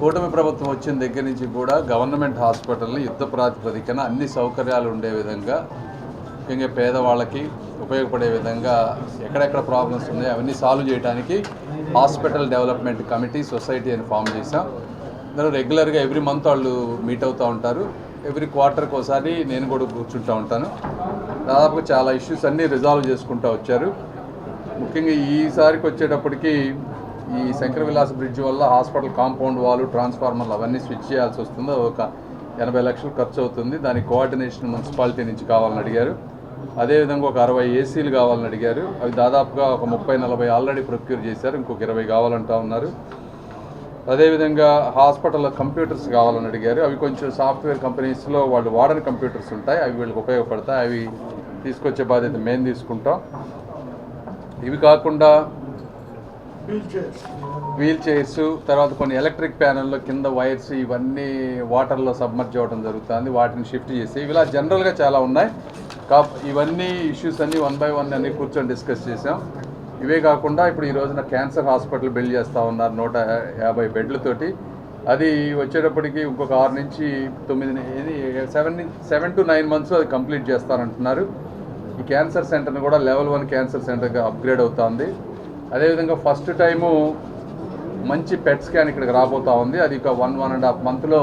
కూటమి ప్రభుత్వం వచ్చిన దగ్గర నుంచి కూడా గవర్నమెంట్ హాస్పిటల్ని యుద్ధ ప్రాతిపదికన అన్ని సౌకర్యాలు ఉండే విధంగా ముఖ్యంగా పేదవాళ్ళకి ఉపయోగపడే విధంగా ఎక్కడెక్కడ ప్రాబ్లమ్స్ ఉన్నాయో అవన్నీ సాల్వ్ చేయడానికి హాస్పిటల్ డెవలప్మెంట్ కమిటీ సొసైటీ అని ఫామ్ చేశాం. దాని రెగ్యులర్గా ఎవ్రీ మంత్ వాళ్ళు మీట్ అవుతూ ఉంటారు. ఎవ్రీ క్వార్టర్కి ఒకసారి నేను కూడా కూర్చుంటూ ఉంటాను. దాదాపు చాలా ఇష్యూస్ అన్నీ రిజాల్వ్ చేసుకుంటూ వచ్చారు. ముఖ్యంగా ఈసారికి వచ్చేటప్పటికి ఈ శంకర విలాస్ బ్రిడ్జ్ వల్ల హాస్పిటల్ కాంపౌండ్ వాళ్ళు ట్రాన్స్ఫార్మర్లు అవన్నీ స్విచ్ చేయాల్సి వస్తుంది. ఒక ఎనభై లక్షలు ఖర్చు అవుతుంది. దాని కోఆర్డినేషన్ మున్సిపాలిటీ నుంచి కావాలని అడిగారు. అదేవిధంగా ఒక అరవై ఏసీలు కావాలని అడిగారు. అవి దాదాపుగా ఒక ముప్పై నలభై ఆల్రెడీ ప్రొక్యూర్ చేశారు. ఇంకొక ఇరవై కావాలంటా ఉన్నారు. అదేవిధంగా హాస్పిటల్లో కంప్యూటర్స్ కావాలని అడిగారు. అవి కొంచెం సాఫ్ట్వేర్ కంపెనీస్లో వాళ్ళు వాడని కంప్యూటర్స్ ఉంటాయి. అవి వీళ్ళకి ఉపయోగపడతాయి. అవి తీసుకొచ్చే బాధ్యత మేము తీసుకుంటాం. ఇవి కాకుండా వీల్ చైర్స్ తర్వాత కొన్ని ఎలక్ట్రిక్ ప్యానెల్లో కింద వైర్స్ ఇవన్నీ వాటర్లో సబ్మర్జ్ అవ్వడం జరుగుతుంది. వాటిని షిఫ్ట్ చేసి ఇలా జనరల్గా చాలా ఉన్నాయి. కా ఇవన్నీ ఇష్యూస్ అన్నీ వన్ బై వన్ అన్ని కూర్చొని డిస్కస్ చేసాం ఇవే కాకుండా ఇప్పుడు ఈ రోజున క్యాన్సర్ హాస్పిటల్ బిల్డ్ చేస్తూ ఉన్నారు నూట యాభై బెడ్లతోటి అది వచ్చేటప్పటికి ఇంకొక ఆరు నుంచి తొమ్మిది seven seven to nine months అది కంప్లీట్ చేస్తారంటున్నారు. ఈ క్యాన్సర్ సెంటర్ని కూడా లెవెల్ వన్ క్యాన్సర్ సెంటర్గా అప్గ్రేడ్ అవుతుంది. అదేవిధంగా ఫస్ట్ టైము మంచి పెట్ స్కాన్ ఇక్కడికి రాబోతా ఉంది. అది ఒక వన్ వన్ అండ్ హాఫ్ మంత్లో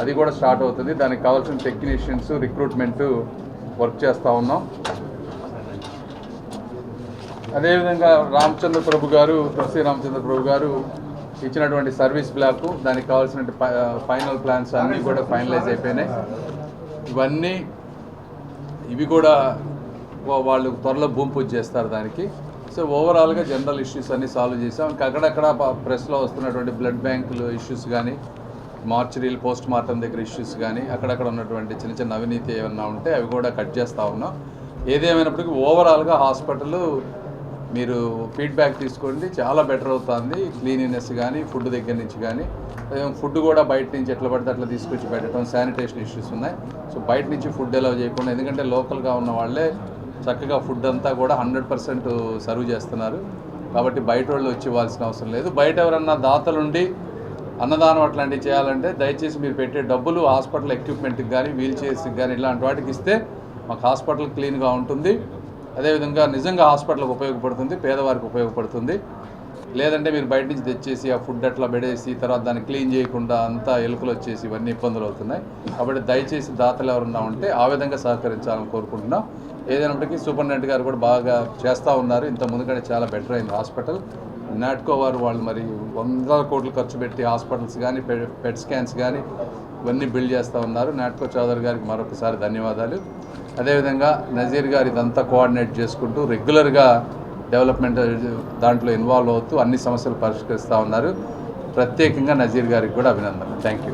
అది కూడా స్టార్ట్ అవుతుంది. దానికి కావాల్సిన టెక్నీషియన్స్ రిక్రూట్మెంట్ వర్క్ చేస్తూ ఉన్నాం. అదేవిధంగా రామచంద్ర ప్రభు గారు తులసి రామచంద్ర ప్రభు గారు ఇచ్చినటువంటి సర్వీస్ బ్లాక్ దానికి కావాల్సిన ఫైనల్ ప్లాన్స్ అన్నీ కూడా ఫైనలైజ్ అయిపోయినాయి. ఇవన్నీ ఇవి కూడా వాళ్ళు త్వరలో భూమి పూజ చేస్తారు దానికి. సో ఓవరాల్గా జనరల్ ఇష్యూస్ అన్ని సాల్వ్ చేసాం. ఇంకా అక్కడక్కడ ప్రెస్లో వస్తున్నటువంటి బ్లడ్ బ్యాంకులు ఇష్యూస్ కానీ మార్చరీలు పోస్ట్ మార్టం దగ్గర ఇష్యూస్ కానీ అక్కడక్కడ ఉన్నటువంటి చిన్న చిన్న అవినీతి ఏమన్నా ఉంటే అవి కూడా కట్ చేస్తూ ఉన్నాం. ఏదేమైనప్పటికీ ఓవరాల్గా హాస్పిటల్ మీరు ఫీడ్బ్యాక్ తీసుకోండి చాలా బెటర్ అవుతుంది. క్లీనినెస్ కానీ ఫుడ్ దగ్గర నుంచి కానీ ఫుడ్ కూడా బయట నుంచి ఎట్లా పడితే అట్లా తీసుకొచ్చి పెట్టడం శానిటేషన్ ఇష్యూస్ ఉన్నాయి. సో బయట నుంచి ఫుడ్ ఎలా చేయకుండా ఎందుకంటే లోకల్గా ఉన్న వాళ్ళే చక్కగా ఫుడ్ అంతా కూడా హండ్రెడ్ పర్సెంట్ సర్వ్ చేస్తున్నారు. కాబట్టి బయట వాళ్ళు వచ్చి ఇవ్వాల్సిన అవసరం లేదు. బయట ఎవరన్నా దాతలుండి అన్నదానం అట్లాంటివి చేయాలంటే దయచేసి మీరు పెట్టే డబ్బులు హాస్పిటల్ ఎక్విప్మెంట్కి కానీ వీల్ చైర్స్కి కానీ ఇలాంటి వాటికి ఇస్తే మాకు హాస్పిటల్ క్లీన్గా ఉంటుంది. అదేవిధంగా నిజంగా హాస్పిటల్కి ఉపయోగపడుతుంది పేదవారికి ఉపయోగపడుతుంది. లేదంటే మీరు బయట నుంచి తెచ్చేసి ఆ ఫుడ్ అట్లా పెడేసి తర్వాత దాన్ని క్లీన్ చేయకుండా అంతా ఎలుకలు వచ్చేసి ఇవన్నీ ఇబ్బందులు అవుతున్నాయి. కాబట్టి దయచేసి దాతలు ఎవరన్నా ఉంటే ఆ విధంగా సహకరించాలని కోరుకుంటున్నాం. ఏదైనప్పటికీ సూపరింటెండెంట్ గారు కూడా బాగా చేస్తూ ఉన్నారు. ఇంత ముందు కంటే చాలా బెటర్ అయింది హాస్పిటల్. నాట్కో వారు వాళ్ళు మరి వందల కోట్లు ఖర్చు పెట్టి హాస్పిటల్స్ కానీ పెట్ స్కాన్స్ కానీ ఇవన్నీ బిల్డ్ చేస్తూ ఉన్నారు. నాట్కో చౌదరి గారికి మరొకసారి ధన్యవాదాలు. అదేవిధంగా నజీర్ గారు ఇదంతా కోఆర్డినేట్ చేసుకుంటూ రెగ్యులర్గా డెవలప్మెంట్ దాంట్లో ఇన్వాల్వ్ అవుతూ అన్ని సమస్యలు పరిష్కరిస్తూ ఉన్నారు. ప్రత్యేకంగా నజీర్ గారికి కూడా అభినందనలు. Thank you